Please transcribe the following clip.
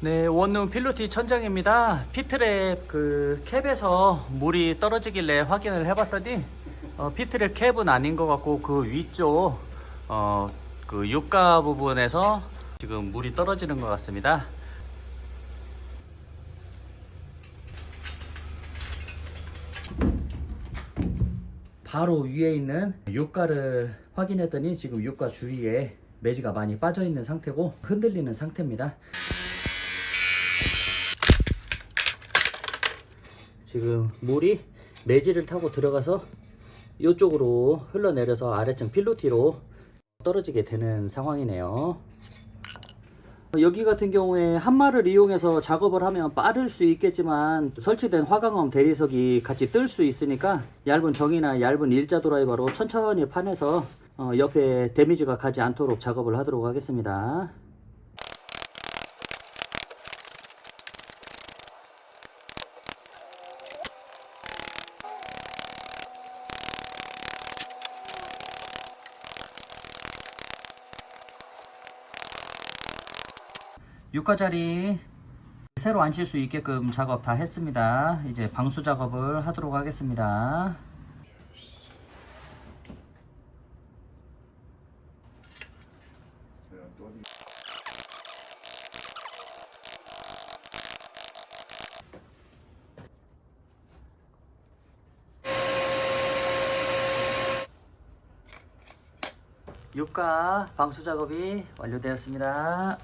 네, 원룸 필로티 천장입니다. 피트랩 그 캡에서 물이 떨어지길래 확인을 해봤더니 어, 피트랩 캡은 아닌 것 같고 그 위쪽 어, 그 육가 부분에서 지금 물이 떨어지는 것 같습니다. 바로 위에 있는 육가를 확인했더니 지금 육가 주위에 매지가 많이 빠져 있는 상태고 흔들리는 상태입니다. 지금 물이 매지를 타고 들어가서 이쪽으로 흘러내려서 아래층 필로티로 떨어지게 되는 상황이네요. 여기 같은 경우에 한마를 이용해서 작업을 하면 빠를 수 있겠지만 설치된 화강암 대리석이 같이 뜰 수 있으니까 얇은 정이나 얇은 일자 드라이버로 천천히 파내서 어, 옆에 데미지가 가지 않도록 작업을 하도록 하겠습니다. 육가자리 새로 앉힐 수 있게끔 작업 다 했습니다. 이제 방수 작업을 하도록 하겠습니다. 육가 방수 작업이 완료되었습니다.